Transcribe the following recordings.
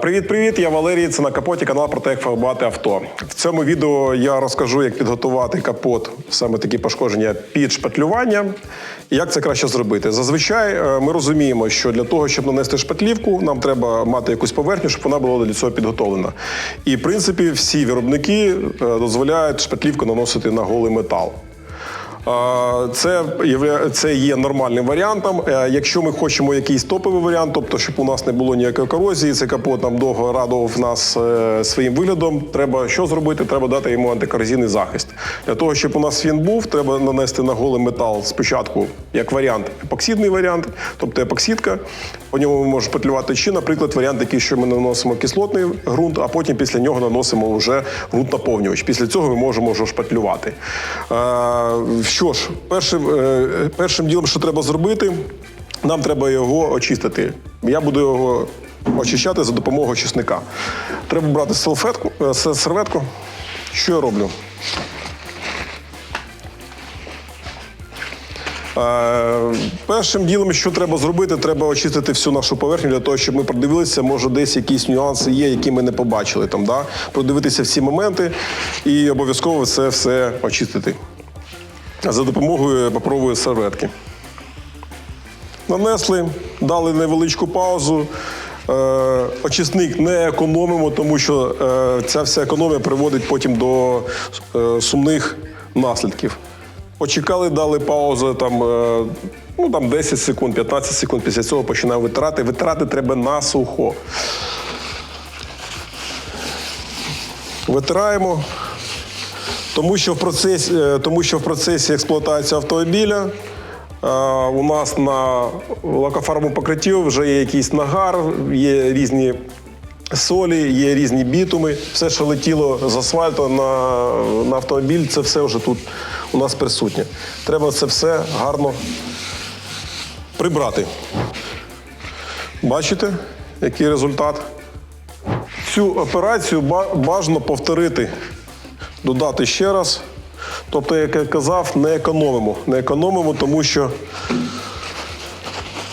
Привіт-привіт, я Валерій. Це на капоті канал про те, як фарбувати авто. В цьому відео я розкажу, як підготувати капот, саме такі пошкодження під шпатлювання, і як це краще зробити. Зазвичай е, ми розуміємо, що для того, щоб нанести шпатлівку, нам треба мати якусь поверхню, щоб вона була для цього підготовлена. І в принципі всі виробники е, дозволяють шпатлівку наносити на голий метал. Це це є нормальним варіантом. Е, Якщо ми хочемо якийсь топовий варіант, тобто щоб у нас не було ніякої корозії, це капот нам довго радував нас е, своїм виглядом. Треба що зробити? Треба дати йому антикорозійний захист. Для того, щоб у нас він був, треба нанести на голий метал спочатку як варіант епоксидний варіант, тобто епоксидка. По ньому ми можемо шпатлювати чи, наприклад, варіант такий, що ми наносимо кислотний ґрунт, а потім після нього наносимо вже ґрунт наповнювач. Після цього ми можемо вже шпатлювати. Що ж, першим, е, першим ділом, що треба зробити, нам треба його очистити. Я буду його очищати за допомогою чесника. Треба брати салфетку, е, серветку. Що я роблю? Першим ділом, що треба зробити, треба очистити всю нашу поверхню для того, щоб ми продивилися, може, десь якісь нюанси є, які ми не побачили. Там, да? Продивитися всі моменти і обов'язково це все очистити. За допомогою паперової серветки. Нанесли, дали невеличку паузу. Е, очисник не економимо, тому що е, ця вся економія приводить потім до е, сумних наслідків. Почекали, дали паузу там, е, ну, там 10 секунд, 15 секунд. Після цього починаємо витирати. Витирати треба насухо. Витираємо. Тому що в процесі, е, тому що в процесі експлуатації автомобіля е, у нас на лакофарбовому покритті вже є якийсь нагар, є різні солі, є різні бітуми. Все, що летіло з асфальту на, на автомобіль, це все вже тут у нас присутнє. Треба це все гарно прибрати. Бачите, який результат? Цю операцію бажано повторити додати ще раз. Тобто, як я казав, не економимо. Не економимо, тому що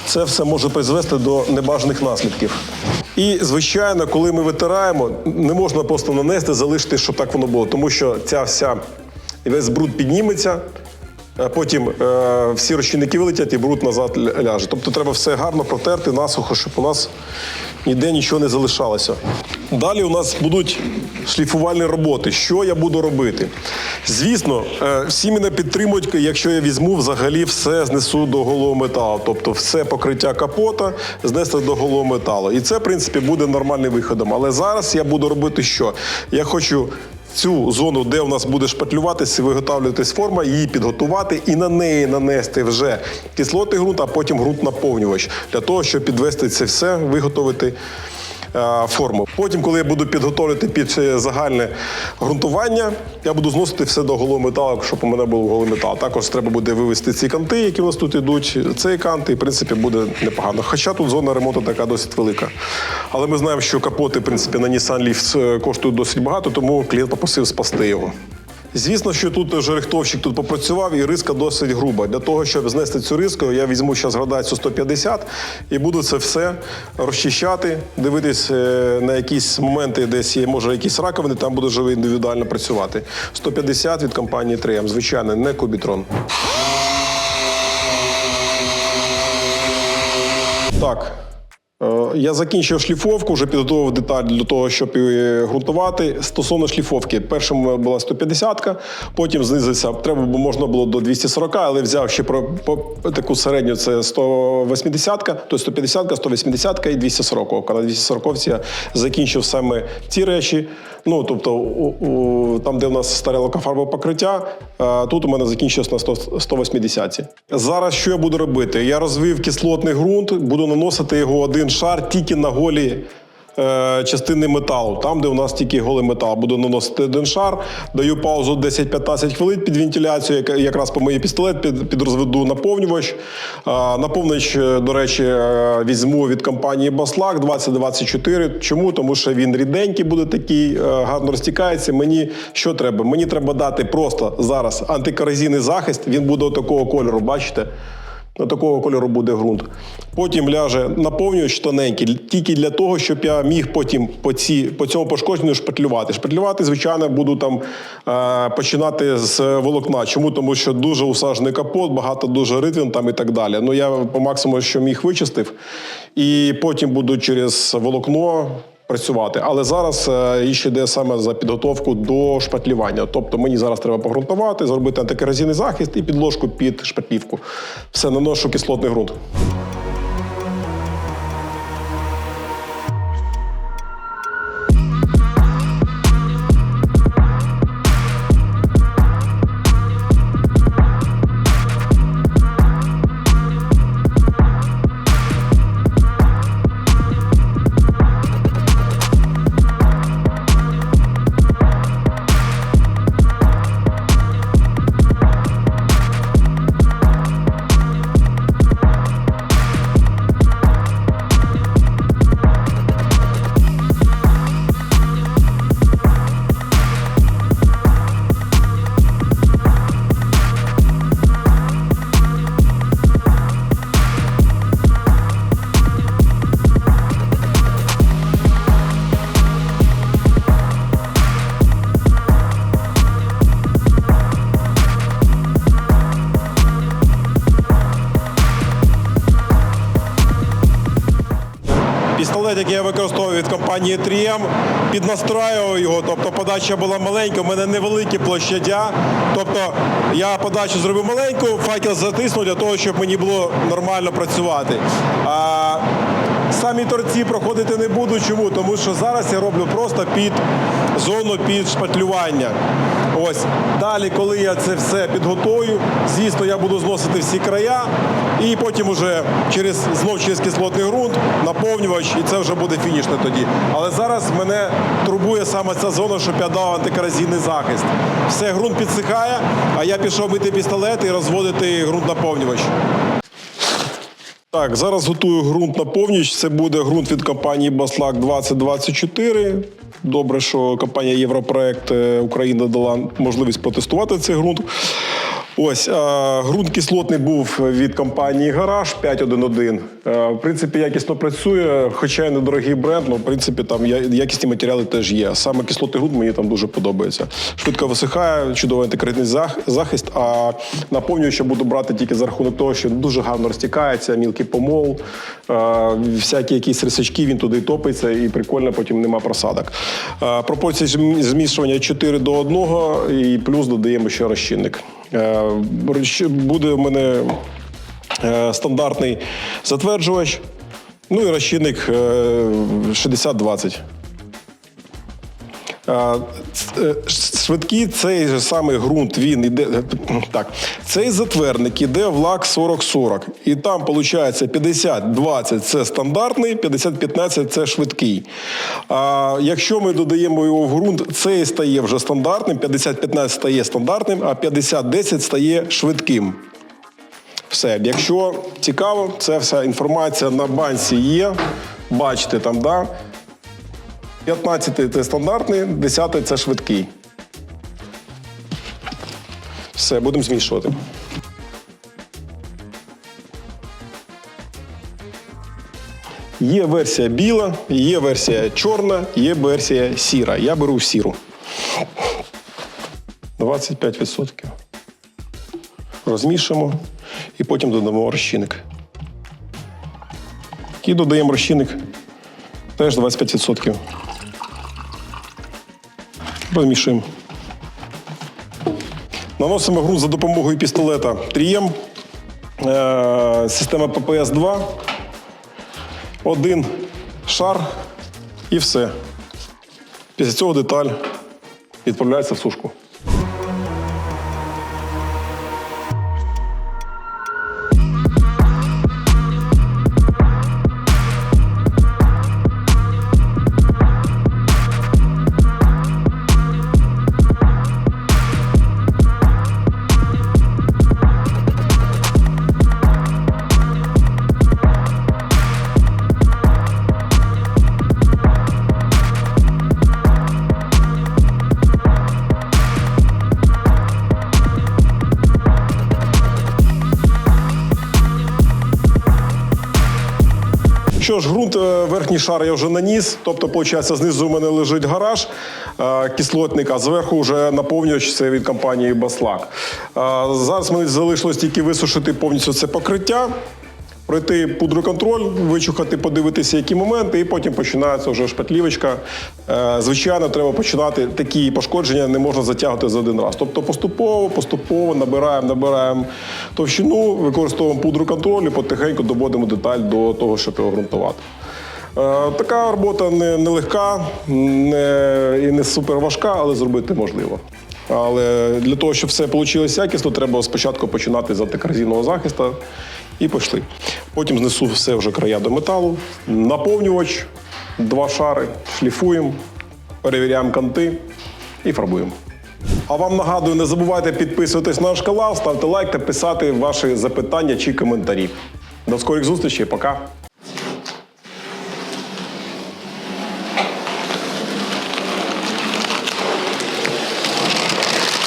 це все може призвести до небажаних наслідків. І, звичайно, коли ми витираємо, не можна просто нанести, залишити, щоб так воно було, тому що ця вся весь бруд підніметься. Потім е, всі розчинники вилетять і бруд назад ляже. Тобто треба все гарно протерти насухо, щоб у нас ніде нічого не залишалося. Далі у нас будуть шліфувальні роботи. Що я буду робити? Звісно, е, всі мене підтримують, якщо я візьму взагалі все знесу до голого металу. Тобто все покриття капота знести до голого металу. І це, в принципі, буде нормальним виходом. Але зараз я буду робити що? Я хочу цю зону, де у нас буде шпатлюватися, виготовлюватись форма, її підготувати і на неї нанести вже кислотний ґрунт, а потім ґрунт наповнювач для того, щоб підвести це все, виготовити форму. Потім, коли я буду підготовлювати під е, загальне ґрунтування, я буду зносити все до голого металу, щоб у мене був голий метал. Також треба буде вивести ці канти, які у нас тут йдуть. Цей кант, і в принципі буде непогано. Хоча тут зона ремонту така досить велика. Але ми знаємо, що капоти, в принципі, на Nissan Leaf е, коштують досить багато, тому клієнт попросив спасти його. Звісно, що тут жерехтовщик тут попрацював і риска досить груба. Для того, щоб знести цю риску, я візьму зараз градацію 150 і буду це все розчищати, дивитись е, на якісь моменти, десь є, може, якісь раковини, там буду вже індивідуально працювати. 150 від компанії 3М, звичайно, не Кубітрон. Так. Я закінчив шліфовку, вже підготував деталь для того, щоб її ґрунтувати. Стосовно шліфовки, першим була 150-ка, потім знизився. Треба було можна було до 240, але взяв ще про по, таку середню це 180-ка, то 150-ка, 180-ка і 240-ка. На 240-ці я закінчив саме ці речі. Ну тобто, у, у, там, де в нас старе лакофарбове покриття, тут у мене закінчилось на 100, 180-ці. Зараз що я буду робити? Я розвив кислотний ґрунт, буду наносити його один шар тільки на голі е, частини металу. Там, де у нас тільки голий метал, буду наносити один шар, даю паузу 10-15 хвилин під вентиляцію, якраз по моїй пістолет під, підрозведу наповнювач. Е, наповнювач, е, до речі, візьму від компанії Баслак 2024. Чому? Тому що він ріденький буде такий, гарно розтікається. Мені що треба? Мені треба дати просто зараз антикорозійний захист. Він буде такого кольору, бачите? Такого кольору буде ґрунт. Потім ляже наповнювач тоненький, тільки для того, щоб я міг потім по, ці, по цьому пошкодженню шпатлювати. Шпатлювати, звичайно, буду там е, починати з волокна. Чому? Тому що дуже усаджений капот, багато дуже ритвин там і так далі. Ну я по максимуму, що міг вичистив, і потім буду через волокно працювати. Але зараз е, ще йде саме за підготовку до шпатлювання. Тобто мені зараз треба погрунтувати, зробити антикорозійний захист і підложку під шпатлівку. Все, наношу кислотний ґрунт. Компанії 3М, піднастраював його, тобто подача була маленька, у мене невеликі площадя. Тобто я подачу зробив маленьку, факел затиснув для того, щоб мені було нормально працювати. А самі торці проходити не буду. Чому? Тому що зараз я роблю просто під зону під шпатлювання. Ось далі, коли я це все підготую, звісно, я буду зносити всі края, і потім уже через знов через кислотний ґрунт, наповнювач, і це вже буде фінішне тоді. Але зараз мене турбує саме ця зона, щоб я дав антикорозійний захист. Все, ґрунт підсихає, а я пішов мити пістолет і розводити ґрунт наповнювач. Так, зараз готую ґрунт наповнювач. Це буде ґрунт від компанії Баслак 2024. Добре, що компанія Європроект е, Україна дала можливість протестувати цей ґрунт. Ось ґрунт кислотний був від компанії Гараж 511. Е, В принципі, якісно працює, хоча й недорогий бренд, але в принципі там якісні матеріали теж є. Саме кислотний ґрунт мені там дуже подобається. Швидко висихає, чудовий антикритний захист. А наповнюючи буду брати тільки за рахунок того, що дуже гарно розтікається, мілкий помол, е, всякі якісь рисачки, він туди топиться і прикольно, потім нема просадок. Е, Пропорції змішування 4 до 1 і плюс додаємо ще розчинник. Е, Буде в мене е, стандартний затверджувач, ну і розчинник е, 60-20. Е, Швидкий цей же самий ґрунт, він іде. е, Так, цей затвердник іде в лак 40-40. І там виходить 50-20 це стандартний, 50-15 це швидкий. А якщо ми додаємо його в ґрунт, цей стає вже стандартним, 50-15 стає стандартним, а 50-10 стає швидким. Все, якщо цікаво, це вся інформація на банці є. Бачите там, да? 15 це стандартний, 10 це швидкий. Все, будемо змішувати. Є версія біла, є версія чорна, є версія сіра. Я беру сіру. 25%. Розмішуємо і потім додамо розчинник. І додаємо розчинник теж 25%. Розмішуємо. Наносимо ґрунт за допомогою пістолета 3М. Е, Система ППС-2. Один шар і все. Після цього деталь відправляється в сушку. Що ж, ґрунт, е, верхній шар я вже наніс, тобто, виходить, знизу у мене лежить гараж е, кислотник, а зверху вже наповнювач це від компанії Баслак. Е, Зараз мені залишилось тільки висушити повністю це покриття, пройти пудроконтроль, вичухати, подивитися, які моменти, і потім починається вже шпатлівочка. Е, Звичайно, треба починати такі пошкодження, не можна затягувати за один раз. Тобто поступово, поступово набираємо, набираємо товщину, використовуємо пудроконтроль і потихеньку доводимо деталь до того, щоб його ґрунтувати. Е, Така робота не, не легка не, і не супер важка, але зробити можливо. Але для того, щоб все вийшло якісно, треба спочатку починати з антикорозійного захисту і пішли. Потім знесу все вже края до металу, наповнювач, два шари, шліфуємо, перевіряємо канти і фарбуємо. А вам нагадую, не забувайте підписуватись на наш канал, ставте лайк та писати ваші запитання чи коментарі. До скорих зустрічей, пока!